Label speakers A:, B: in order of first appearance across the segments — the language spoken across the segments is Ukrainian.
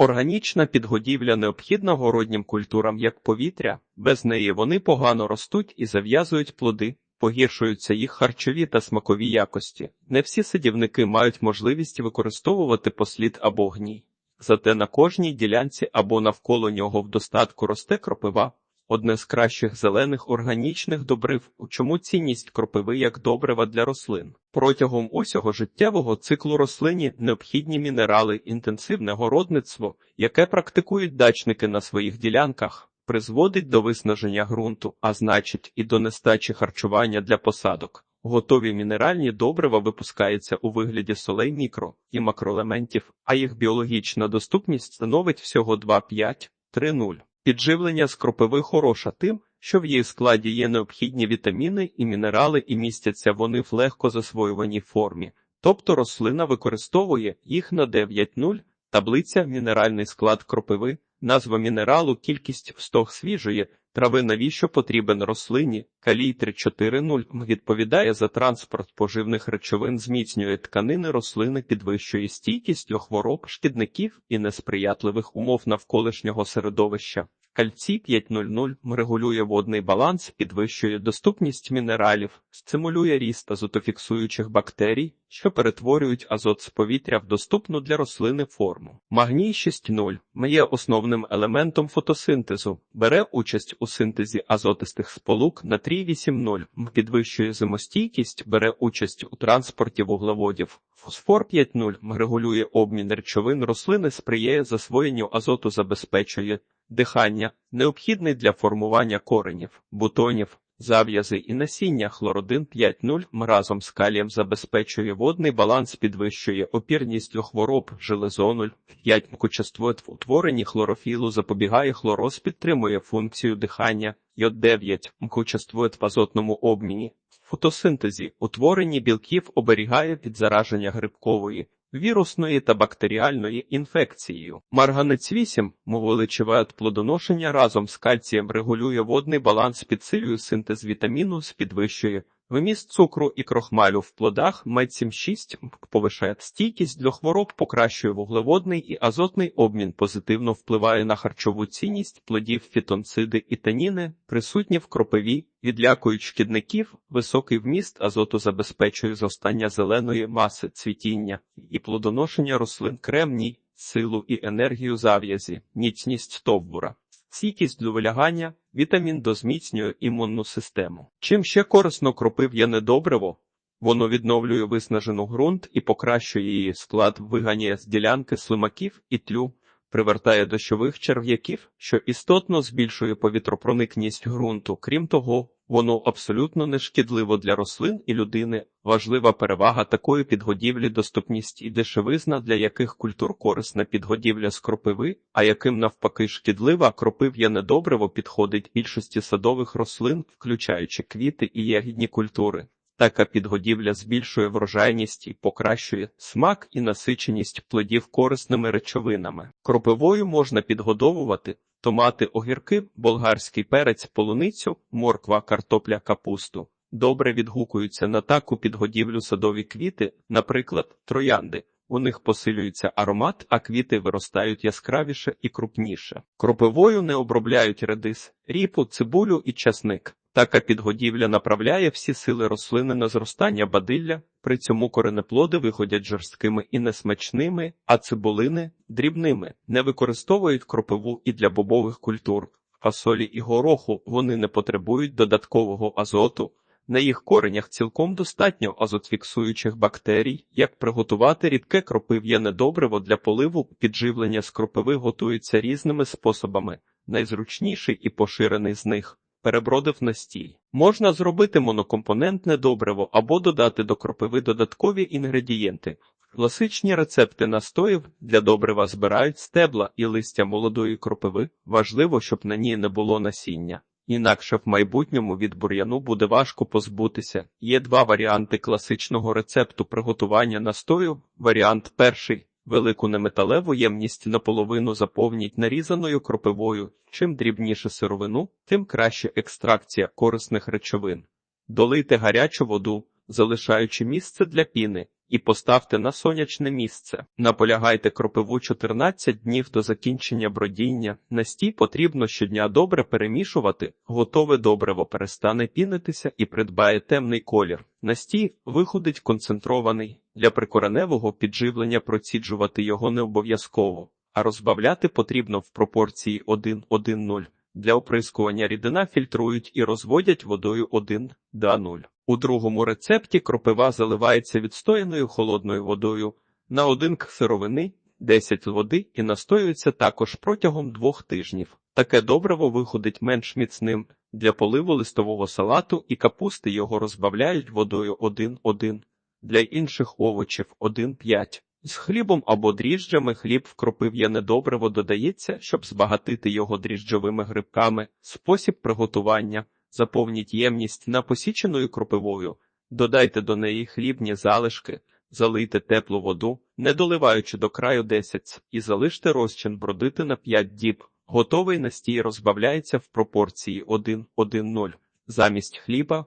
A: Органічна підгодівля необхідна городнім культурам як повітря, без неї вони погано ростуть і зав'язують плоди, погіршуються їх харчові та смакові якості. Не всі садівники мають можливість використовувати послід або гній. Зате на кожній ділянці або навколо нього в достатку росте кропива, одне з кращих зелених органічних добрив, у чому цінність кропиви як добрива для рослин. Протягом усього життєвого циклу рослині необхідні мінерали, інтенсивне городництво, яке практикують дачники на своїх ділянках, призводить до виснаження ґрунту, а значить і до нестачі харчування для посадок. Готові мінеральні добрива випускаються у вигляді солей мікро і макроелементів, а їх біологічна доступність становить всього 2,5-3,0. Підживлення з кропиви хороша тим, що в її складі є необхідні вітаміни і мінерали, і містяться вони в легко засвоюваній формі, тобто рослина використовує їх на 9,0, таблиця мінеральний склад кропиви, назва мінералу, кількість стог свіжої, трави навіщо потрібен рослині, калій 3,4,0 відповідає за транспорт поживних речовин, зміцнює тканини рослини, підвищує стійкість до хвороб, шкідників і несприятливих умов навколишнього середовища. Кальцій 5.00 регулює водний баланс, підвищує доступність мінералів, стимулює ріст азотофіксуючих бактерій, що перетворюють азот з повітря в доступну для рослини форму. Магній 6.0 є основним елементом фотосинтезу, бере участь у синтезі азотистих сполук натрій 8.0, підвищує зимостійкість, бере участь у транспорті вуглеводів. Фосфор 5.0 регулює обмін речовин рослини, сприяє засвоєнню азоту, забезпечує дихання, необхідний для формування коренів, бутонів, зав'язи і насіння. Хлородин 5.0 разом з калієм забезпечує водний баланс, підвищує опірність до хвороб, железонуль 5 мукочаствує в утворенні хлорофілу, запобігає хлороз, підтримує функцію дихання, йод 9 мукочаствує в азотному обміні. Фотосинтезі. Утворенні білків оберігає від зараження грибкової, вірусної та бактеріальної інфекцією. Марганець 8 моволичеве плодоношення разом з кальцієм регулює водний баланс, підсилює синтез вітаміну, з підвищує вміст цукру і крохмалю в плодах, мед 7,6 повишає стійкість до хвороб, покращує вуглеводний і азотний обмін, позитивно впливає на харчову цінність плодів, фітонциди і таніни, присутні в кропиві, відлякують шкідників, високий вміст азоту забезпечує зростання зеленої маси, цвітіння і плодоношення рослин кремній, силу і енергію зав'язі, міцність стовбура. Стійкість до вилягання, вітамін дозміцнює імунну систему. Чим ще корисно кропив'яне добриво, воно відновлює виснажену ґрунт і покращує її склад, виганяє з ділянки слимаків і тлю, привертає дощових черв'яків, що істотно збільшує повітропроникність ґрунту. Крім того, воно абсолютно не шкідливо для рослин і людини. Важлива перевага такої підгодівлі доступність і дешевизна, для яких культур корисна підгодівля з кропиви, а яким навпаки шкідлива кропив'яне добриво підходить більшості садових рослин, включаючи квіти і ягідні культури. Така підгодівля збільшує врожайність і покращує смак і насиченість плодів корисними речовинами. Кропивою можна підгодовувати томати, огірки, болгарський перець, полуницю, морква, картопля, капусту. Добре відгукуються на таку підгодівлю садові квіти, наприклад, троянди. У них посилюється аромат, а квіти виростають яскравіше і крупніше. Кропивою не обробляють редис, ріпу, цибулю і часник. Така підгодівля направляє всі сили рослини на зростання бадилля, при цьому коренеплоди виходять жорсткими і несмачними, а цибулини дрібними, не використовують кропиву і для бобових культур. Фасолі і гороху вони не потребують додаткового азоту. На їх коренях цілком достатньо азотфіксуючих бактерій, як приготувати рідке кропив'яне добриво для поливу, підживлення з кропиви готується різними способами. Найзручніший і поширений з них перебродив настій. Можна зробити монокомпонентне добриво або додати до кропиви додаткові інгредієнти. Класичні рецепти настоїв для добрива збирають стебла і листя молодої кропиви. Важливо, щоб на ній не було насіння. Інакше в майбутньому від бур'яну буде важко позбутися. Є два варіанти класичного рецепту приготування настою. Варіант перший велику неметалеву ємність наполовину заповніть нарізаною кропивою. Чим дрібніше сировину, тим краще екстракція корисних речовин. Долийте гарячу воду, залишаючи місце для піни, і поставте на сонячне місце. Наполягайте кропиву 14 днів до закінчення бродіння. Настій потрібно щодня добре перемішувати, готове добриво перестане пінитися і придбає темний колір. Настій виходить концентрований. Для прикореневого підживлення проціджувати його не обов'язково, а розбавляти потрібно в пропорції 1-1-0. Для оприскування рідина фільтрують і розводять водою 1 до 0. У другому рецепті кропива заливається відстояною холодною водою на 1 к сировини, 10 води і настоюється також протягом двох тижнів. Таке добриво виходить менш міцним. Для поливу листового салату і капусти його розбавляють водою 1-1, для інших овочів 1-5. З хлібом або дріжджами хліб в кропив'яне добриво додається, щоб збагатити його дріжджовими грибками. Спосіб приготування. Заповніть ємність напосіченою кропивою, додайте до неї хлібні залишки, залийте теплу воду, не доливаючи до краю 10, і залиште розчин бродити на 5 діб. Готовий настій розбавляється в пропорції 1-1-0. Замість хліба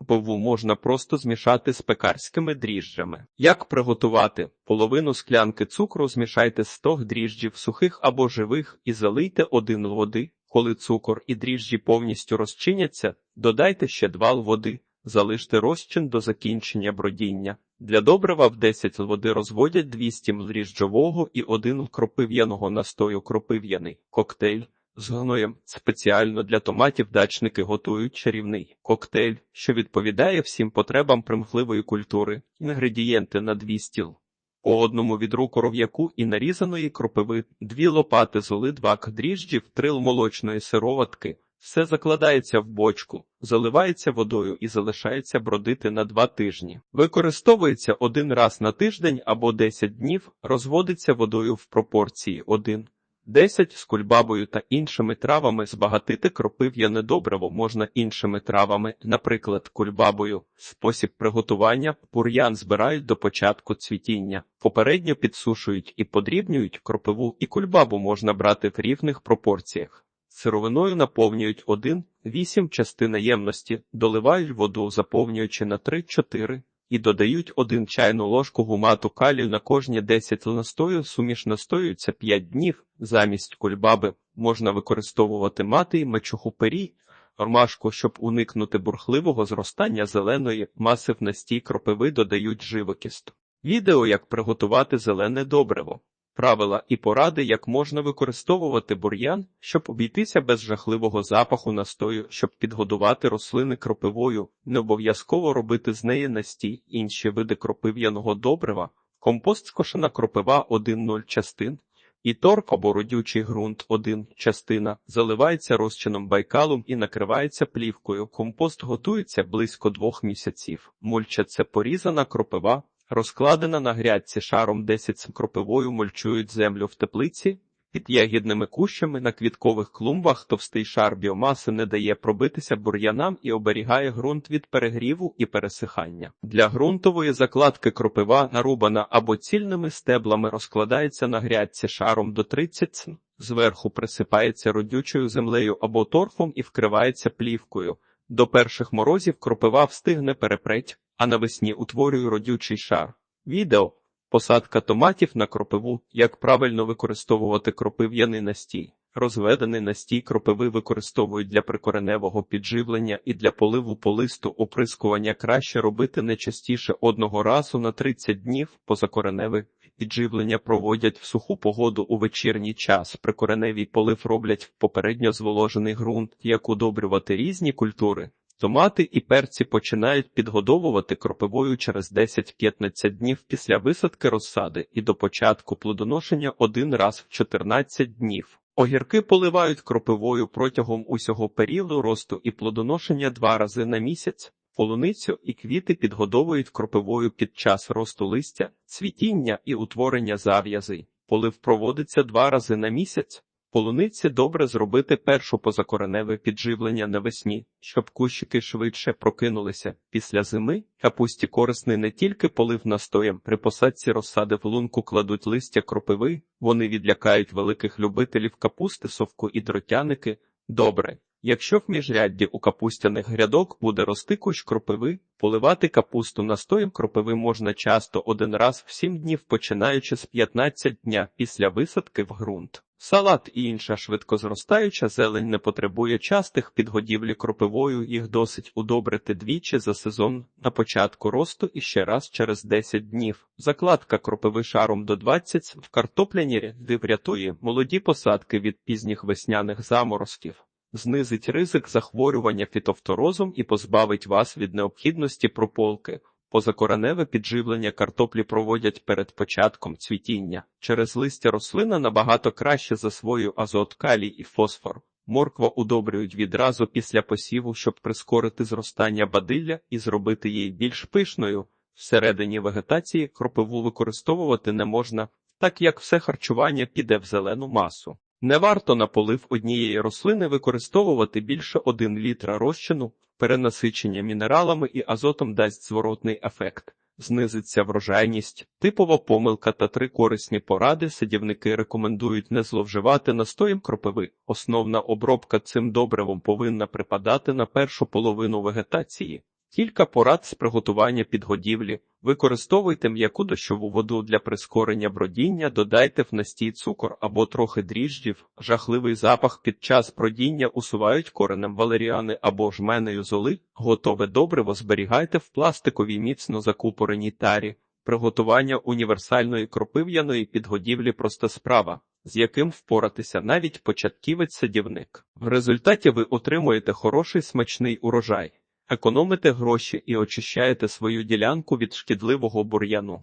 A: Бову можна просто змішати з пекарськими дріжджами. Як приготувати? Половину склянки цукру змішайте з 100 дріжджів сухих або живих і залийте один води. Коли цукор і дріжджі повністю розчиняться, додайте ще 2 л води, залиште розчин до закінчення бродіння. Для добрива в 10 л води розводять 200 мл дріжджового і 1 л кропив'яного настою кропив'яний коктейль. З гноєм спеціально для томатів дачники готують чарівний коктейль, що відповідає всім потребам примхливої культури, інгредієнти на дві стіл. По одному відру коров'яку і нарізаної кропиви, дві лопати золи, два дріжджів, три молочної сироватки. Все закладається в бочку, заливається водою і залишається бродити на два тижні. Використовується один раз на тиждень або 10 днів, розводиться водою в пропорції 1 10 з кульбабою та іншими травами збагатити кропив'яне добриво можна іншими травами, наприклад, кульбабою. Спосіб приготування бур'ян збирають до початку цвітіння, попередньо підсушують і подрібнюють кропиву і кульбабу можна брати в рівних пропорціях. Сировиною наповнюють 1-8 частини ємності, доливають воду, заповнюючи на 3-4 і додають один чайну ложку гумату калію на кожні 10 настою, суміш настоюється 5 днів. Замість кульбаби можна використовувати мати і мечуху пері, ромашку, щоб уникнути бурхливого зростання зеленої маси в настій кропиви додають живокіст. Відео як приготувати зелене добриво. Правила і поради, як можна використовувати бур'ян, щоб обійтися без жахливого запаху настою, щоб підгодувати рослини кропивою, не обов'язково робити з неї настій інші види кропив'яного добрива, компост скошена кропива 1-0 частин, і торф або родючий ґрунт 1 частина, заливається розчином байкалом і накривається плівкою. Компост готується близько двох місяців. Мульча це порізана кропива. Розкладена на грядці шаром 10 з кропивою мульчують землю в теплиці, під ягідними кущами на квіткових клумбах товстий шар біомаси не дає пробитися бур'янам і оберігає ґрунт від перегріву і пересихання. Для ґрунтової закладки кропива нарубана або цільними стеблами розкладається на грядці шаром до 30 см, зверху присипається родючою землею або торфом і вкривається плівкою. До перших морозів кропива встигне перепреть а навесні утворюю родючий шар. Відео посадка томатів на кропиву, як правильно використовувати кропив'яний настій. Розведений настій кропиви використовують для прикореневого підживлення і для поливу по листу оприскування краще робити не частіше одного разу на 30 днів позакореневе підживлення проводять в суху погоду у вечірній час. Прикореневий полив роблять в попередньо зволожений ґрунт, як удобрювати різні культури. Томати і перці починають підгодовувати кропивою через 10-15 днів після висадки розсади і до початку плодоношення один раз в 14 днів. Огірки поливають кропивою протягом усього періоду росту і плодоношення два рази на місяць. Полуницю і квіти підгодовують кропивою під час росту листя, цвітіння і утворення зав'язей. Полив проводиться два рази на місяць. Полуниці добре зробити першу позакореневе підживлення навесні, щоб кущики швидше прокинулися. Після зими капусті корисний не тільки полив настоєм, при посадці розсади в лунку кладуть листя кропиви, вони відлякають великих любителів капусти, совку і дротяники. Добре. Якщо в міжрядді у капустяних грядок буде рости кущ кропиви, поливати капусту настоєм кропиви можна часто один раз в 7 днів, починаючи з 15 дня після висадки в ґрунт. Салат і інша швидкозростаюча зелень не потребує частих підгодівлі кропивою, їх досить удобрити двічі за сезон на початку росту і ще раз через 10 днів. Закладка кропиви шаром до 20 в картопляні ряди врятує молоді посадки від пізніх весняних заморозків. Знизить ризик захворювання фітофторозом і позбавить вас від необхідності прополки. Позакореневе підживлення картоплі проводять перед початком цвітіння. Через листя рослина набагато краще засвоює азот, калій і фосфор. Морква удобрюють відразу після посіву, щоб прискорити зростання бадилля і зробити її більш пишною. Всередині вегетації кропиву використовувати не можна, так як все харчування піде в зелену масу. Не варто на полив однієї рослини використовувати більше 1 літра розчину, перенасичення мінералами і азотом дасть зворотний ефект. Знизиться врожайність, типова помилка та три корисні поради садівники рекомендують не зловживати настоєм кропиви. Основна обробка цим добривом повинна припадати на першу половину вегетації. Кілька порад з приготування підгодівлі. Використовуйте м'яку дощову воду для прискорення бродіння, додайте в настій цукор або трохи дріжджів. Жахливий запах під час бродіння усувають коренем валеріани або жменею золи. Готове добриво зберігайте в пластиковій міцно закупореній тарі. Приготування універсальної кропив'яної підгодівлі проста справа, з яким впоратися навіть початківець-садівник. В результаті ви отримуєте хороший смачний урожай. Економите гроші і очищаєте свою ділянку від шкідливого бур'яну.